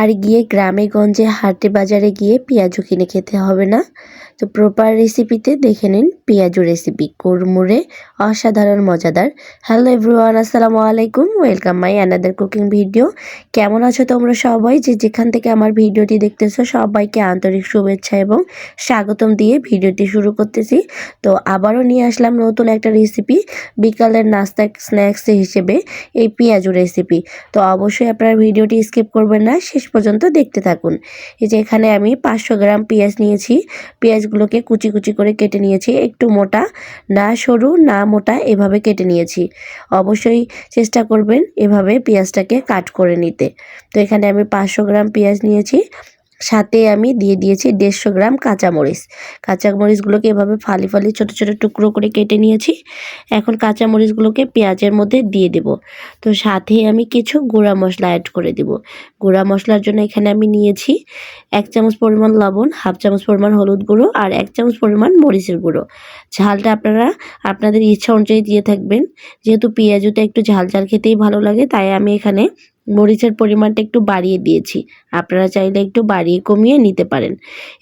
আর গিয়ে গ্রামে গঞ্জে হাটে বাজারে গিয়ে পেঁয়াজু কিনে খেতে হবে না। তো প্রপার রেসিপিতে দেখে নিন পেঁয়াজু রেসিপি কুড়মুড়ে অসাধারণ, মজাদার। হ্যালো এভরিওয়ান আসসালামু আলাইকুম। Welcome my another cooking video কেমন আছো তোমরা সবাই? যে যেখান থেকে আমার ভিডিওটি দেখতেছো সবাইকে আন্তরিক শুভেচ্ছা এবং স্বাগতম দিয়ে ভিডিওটি শুরু করতেছি। তো আবারও নিয়ে আসলাম নতুন একটা রেসিপি বিকালের নাস্তা স্ন্যাক্স হিসেবে এই পেঁয়াজু রেসিপি তো অবশ্যই আপনারা ভিডিওটি স্কিপ করবেন না। শেষ পর্যন্ত দেখতে থাকুন। এই যে এখানে আমি পাঁচশো গ্রাম পেঁয়াজ নিয়েছি। পেঁয়াজগুলোকে কুচি কুচি করে কেটে নিয়েছি। একটু মোটা, না সরু, না মোটা এভাবে কেটে নিয়েছি। অবশ্যই চেষ্টা করবেন এভাবে পেঁয়াজটাকে কাট করে নিতে। তো এখানে আমি পাঁচশো গ্রাম পেঁয়াজ নিয়েছি। সাথে আমি দিয়ে দিয়েছি দেড়শো গ্রাম কাঁচামরিচ। কাঁচামরিচগুলোকে এভাবে ফালি ফালি ছোটো ছোটো টুকরো করে কেটে নিয়েছি। এখন কাঁচামরিচগুলোকে পেঁয়াজের মধ্যে দিয়ে দেব। তো সাথে আমি কিছু গুঁড়া মশলা অ্যাড করে দেব। গুঁড়া মশলার জন্য এখানে আমি নিয়েছি এক চামচ পরিমাণ লবণ, হাফ চামচ পরিমাণ হলুদ গুঁড়ো আর এক চামচ পরিমাণ মরিচের গুঁড়ো। ঝালটা আপনারা, আপনাদের ইচ্ছা অনুযায়ী দিয়ে থাকবেন। যেহেতু পেঁয়াজুটা একটু ঝাল ঝাল খেতেই ভালো লাগে, তাই আমি এখানে মরিচের পরিমাণটা একটু বাড়িয়ে দিয়েছি। আপনারা চাইলে একটু বাড়িয়ে কমিয়ে নিতে পারেন।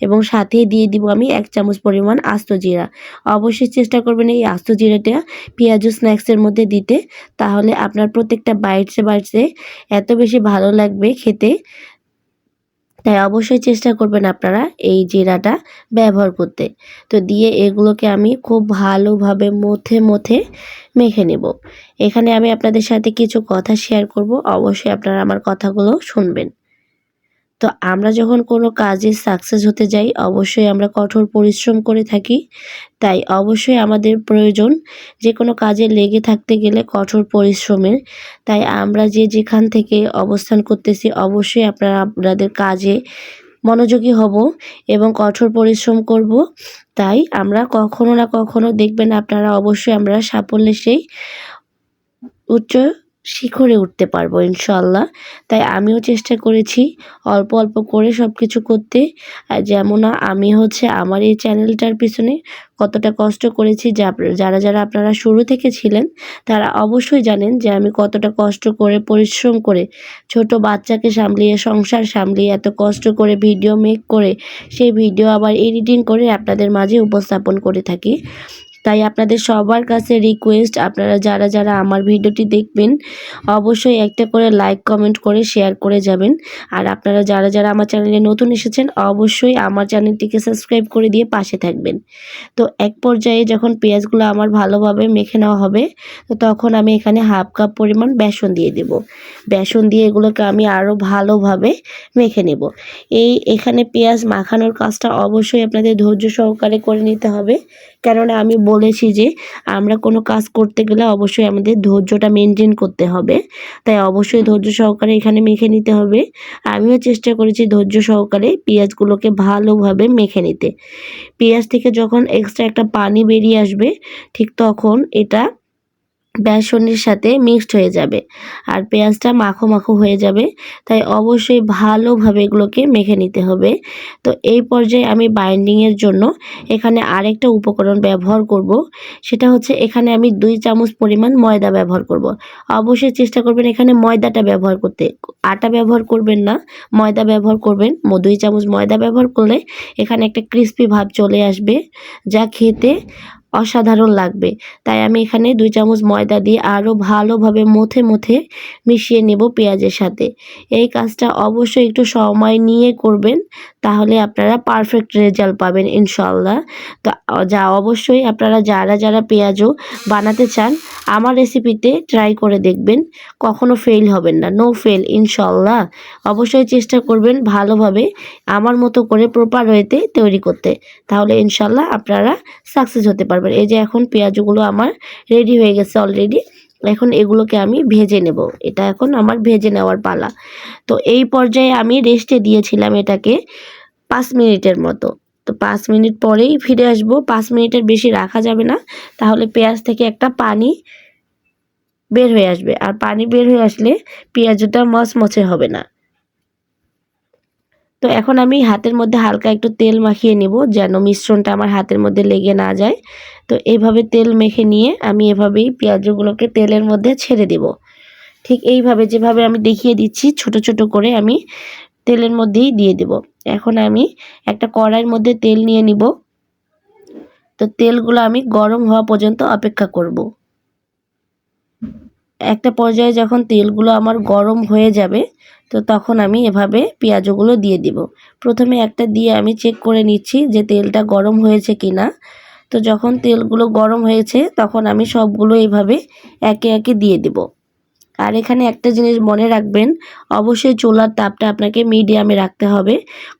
এবং সাথে দিয়ে দিব আমি এক চামচ পরিমাণ আস্ত জিরা। অবশ্যই চেষ্টা করবেন এই আস্ত জিরাটা পেঁয়াজু স্ন্যাক্সের মধ্যে দিতে। তাহলে আপনার প্রত্যেকটা বাইটসে বাইটসে এত বেশি ভালো লাগবে খেতে। তাই অবশ্যই চেষ্টা করবেন আপনারা এই জিরাটা ব্যবহার করতে। তো দিয়ে এগুলোকে আমি খুব ভালোভাবে মথে মথে মেখে নেব। এখানে আমি আপনাদের সাথে কিছু কথা শেয়ার করব। অবশ্যই আপনারা আমার কথাগুলো শুনবেন। তো আমরা যখন কোনো কাজে সাকসেস হতে যাই, অবশ্যই আমরা কঠোর পরিশ্রম করে থাকি। তাই অবশ্যই আমাদের প্রয়োজন যে কোনো কাজে লেগে থাকতে গেলে কঠোর পরিশ্রমের। তাই আমরা যে যেখান থেকে অবস্থান করতেছি, অবশ্যই আপনারা আপনাদের কাজে মনোযোগী হব এবং কঠোর পরিশ্রম করব। তাই আমরা কখনো না কখনো দেখবেন আপনারা অবশ্যই আমরা সাফল্যের সেই উচ্চ শিখরে উঠতে পারব ইনশাল্লাহ তাই আমিও চেষ্টা করেছি অল্প অল্প করে সব কিছু করতে যেমন আমি হচ্ছে আমার এই চ্যানেলটার পিছনে কতটা কষ্ট করেছি যারা যারা আপনারা শুরু থেকে ছিলেন, তারা অবশ্যই জানেন যে আমি কতটা কষ্ট করে, পরিশ্রম করে ছোট বাচ্চাকে সামলিয়ে, সংসার সামলিয়ে এত কষ্ট করে ভিডিও মেক করে, সেই ভিডিও আবার এডিটিং করে আপনাদের মাঝে উপস্থাপন করে থাকি। তাই আপনাদের সবার কাছে রিকোয়েস্ট আপনারা যারা যারা আমার ভিডিওটি দেখবেন, অবশ্যই একটা করে লাইক কমেন্ট করে শেয়ার করে যাবেন। আর আপনারা যারা যারা আমার চ্যানেলে নতুন এসেছেন, অবশ্যই আমার চ্যানেলটিকে সাবস্ক্রাইব করে দিয়ে পাশে থাকবেন। তো এক পর্যায়ে যখন পেঁয়াজগুলো আমার ভালোভাবে মেখে নেওয়া হবে, তো তখন আমি এখানে হাফ কাপ পরিমাণ বেসন দিয়ে দেব। বেসন দিয়ে এগুলোকে আমি আরও ভালোভাবে মেখে নেব। এই এখানে পেঁয়াজ মাখানোর কাজটা অবশ্যই আপনাদের ধৈর্য সহকারে করে নিতে হবে। কেননা আমি বলেছি যে আমরা কোনো কাজ করতে গেলে অবশ্যই আমাদের ধৈর্যটা মেনটেন করতে হবে। তাই অবশ্যই ধৈর্য সহকারে এখানে মেখে নিতে হবে। আমিও চেষ্টা করেছি ধৈর্য সহকারে পেঁয়াজগুলোকে ভালোভাবে মেখে নিতে। পেঁয়াজ থেকে যখন এক্সট্রা একটা পানি বেরিয়ে আসবে, ঠিক তখন এটা বেসনের সাথে মিক্সড হয়ে যাবে। আর পেঁয়াজটা মাখো মাখো হয়ে যাবে, তাই অবশ্যই ভালোভাবে এগুলোকে মেখে নিতে হবে। তো এই পর্যায়ে আমি বাইন্ডিংয়ের জন্য এখানে আরেকটা উপকরণ ব্যবহার করব। সেটা হচ্ছে এখানে আমি দুই চামচ পরিমাণ ময়দা ব্যবহার করব। অবশ্যই চেষ্টা করবেন এখানে ময়দাটা ব্যবহার করতে। আটা ব্যবহার করবেন না, ময়দা ব্যবহার করবেন। দুই চামচ ময়দা ব্যবহার করলে এখানে একটা ক্রিস্পি ভাব চলে আসবে, যা খেতে অসাধারণ লাগবে। তাই আমি এখানে দুই চামচ ময়দা দিয়ে আরও ভালোভাবে মথে মথে মিশিয়ে নেব পেঁয়াজের সাথে। এই কাজটা অবশ্যই একটু সময় নিয়ে করবেন। তাহলে আপনারা পারফেক্ট রেজাল্ট পাবেন ইনশাল্লাহ তো, যা অবশ্যই আপনারা যারা যারা পেঁয়াজও বানাতে চান, আমার রেসিপিতে ট্রাই করে দেখবেন। কখনো ফেল হবেন না নো ফেল ইনশাল্লাহ অবশ্যই চেষ্টা করবেন ভালোভাবে আমার মতো করে প্রপার ওয়েতে তৈরি করতে। তাহলে ইনশাল্লাহ আপনারা সাকসেস হতে পারবেন। এই যে এখন পেঁয়াজগুলো আমার রেডি হয়ে গেছে অলরেডি এখন এগুলোকে আমি ভেজে নেব। এটা এখন আমার ভেজে নেওয়ার পালা। তো এই পর্যায়ে আমি রেস্টে দিয়েছিলাম এটাকে পাঁচ মিনিটের মতো। তো পাঁচ মিনিট পরেই ফিরে আসব। পাঁচ মিনিটের বেশি রাখা যাবে না। তাহলে পেঁয়াজ থেকে একটা পানি বের হয়ে আসবে। আর পানি বের হয়ে আসলে পেঁয়াজটা মচমচে হবে না। তো এখন আমি হাতের মধ্যে হালকা একটু তেল মাখিয়ে নেব যেন মিশ্রণটা আমার হাতের মধ্যে লেগে না যায়। তো এইভাবে তেল মেখে নিয়ে আমি এভাবেই পেঁয়াজগুলোকে তেলের মধ্যে ছেড়ে দেব। ঠিক এইভাবে যেভাবে আমি দেখিয়ে দিচ্ছি, ছোট ছোট করে আমি তেলের মধ্যেই দিয়ে দেব। এখন আমি একটা কড়াইয়ের মধ্যে তেল নিয়ে নিব। তো তেলগুলো আমি গরম হওয়া পর্যন্ত অপেক্ষা করব। একটা পর্যায়ে যখন তেলগুলো আমার গরম হয়ে যাবে, তো তখন আমি এভাবে পেঁয়াজগুলো দিয়ে দিব। প্রথমে একটা দিয়ে আমি চেক করে নিচ্ছি যে তেলটা গরম হয়েছে কি না তো যখন তেলগুলো গরম হয়েছে, তখন আমি সবগুলো এভাবে একে একে দিয়ে দিব। আর এখানে একটা জিনিস মনে রাখবেন, অবশ্যই চুলার তাপটা আপনাকে মিডিয়ামে রাখতে হবে।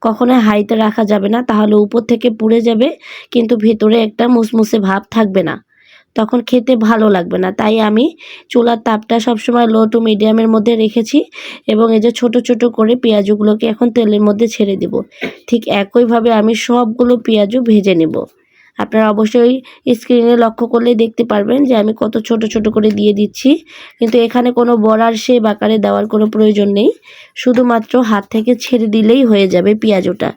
কখনো হাইতে রাখা যাবে না, তাহলে উপর থেকে পুড়ে যাবে, কিন্তু ভেতরে একটা মুসমুসে ভাব থাকবে না। তখন খেতে ভালো লাগবে না। তাই আমি চুলার তাপটা সবসময় লো টু মিডিয়ামের মধ্যে রেখেছি এবং এই যে ছোট ছোট করে পেঁয়াজগুলোকে এখন তেলের মধ্যে ছেড়ে দেব। ঠিক একইভাবে আমি সবগুলো পেঁয়াজও ভেজে নেব। আপনারা অবশ্যই স্ক্রিনে লক্ষ্য করলে দেখতে পারবেন যে আমি কত ছোট ছোট করে দিয়ে দিচ্ছি। কিন্তু এখানে কোনো বড়ার শেপ বাকারে দেওয়ার কোনো প্রয়োজন নেই। শুধুমাত্র হাত থেকে ছেড়ে দিলেই হয়ে যাবে পেঁয়াজটা।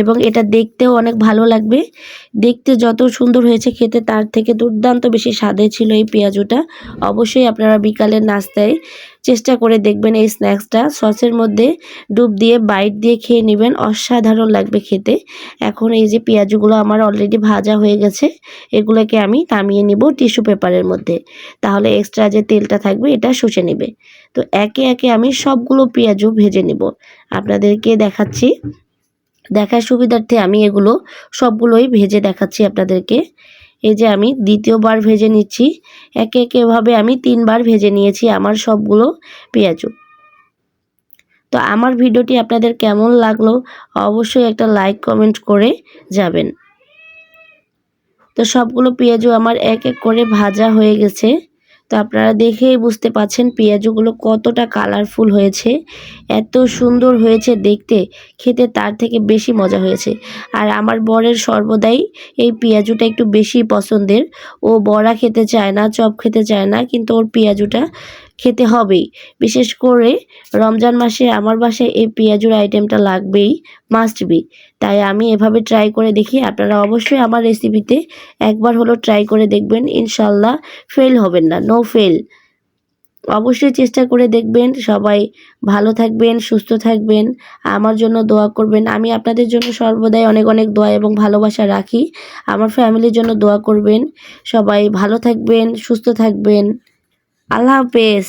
এবং এটা দেখতেও অনেক ভালো লাগবে। দেখতে যত সুন্দর হয়েছে খেতে, তার থেকে দুর্দান্ত বেশি স্বাদে ছিল এই পেঁয়াজুটা। অবশ্যই আপনারা বিকালের নাস্তায় চেষ্টা করে দেখবেন এই স্ন্যাক্সটা। সসের মধ্যে ডুব দিয়ে, বাইট দিয়ে খেয়ে নেবেন। অসাধারণ লাগবে খেতে। এখন এই যে পেঁয়াজগুলো আমার অলরেডি ভাজা হয়ে গেছে, এগুলোকে আমি নামিয়ে নিব টিস্যু পেপারের মধ্যে। তাহলে এক্সট্রা যে তেলটা থাকবে, এটা শুষে নেবে। তো একে একে আমি সবগুলো পেঁয়াজও ভেজে নেব। আপনাদেরকে দেখাচ্ছি। দেখার সুবিধার্থে আমি এগুলো সবগুলোই ভেজে দেখাচ্ছি আপনাদেরকে। এই যে আমি দ্বিতীয়বার ভেজে নিচ্ছি। একে একেভাবে আমি তিনবার ভেজে নিয়েছি আমার সবগুলো পেঁয়াজু। তো আমার ভিডিওটি আপনাদের কেমন লাগল অবশ্যই একটা লাইক, কমেন্ট করে যাবেন। তো সবগুলো পেঁয়াজু আমার এক এক করে ভাজা হয়ে গেছে। তো আপনারা দেখেই বুঝতে পাচ্ছেন পেঁয়াজগুলো কতটা কালারফুল হয়েছে। এত সুন্দর হয়েছে দেখতে, খেতে তার থেকে বেশি মজা হয়েছে। আর আমার বরের সর্বদাই এই পেঁয়াজুটা একটু বেশি পছন্দের। ও বড়া খেতে চায় না, চপ খেতে চায় না, কিন্তু ওর পেঁয়াজুটা খেতে হবেই। বিশেষ করে রমজান মাসে আমার বাসায় এই পেঁয়াজুর আইটেমটা লাগবেই মাস্ট বি তাই আমি এভাবে ট্রাই করে দেখি। আপনারা অবশ্যই আমার রেসিপিতে একবার হলো ট্রাই করে দেখবেন। ইনশাল্লাহ ফেল হবেন না। নো ফেল অবশ্যই চেষ্টা করে দেখবেন। সবাই ভালো থাকবেন, সুস্থ থাকবেন। আমার জন্য দোয়া করবেন। আমি আপনাদের জন্য সর্বদাই অনেক অনেক দোয়া এবং ভালোবাসা রাখি। আমার ফ্যামিলির জন্য দোয়া করবেন। সবাই ভালো থাকবেন, সুস্থ থাকবেন। আল্লাহ হাফেজ।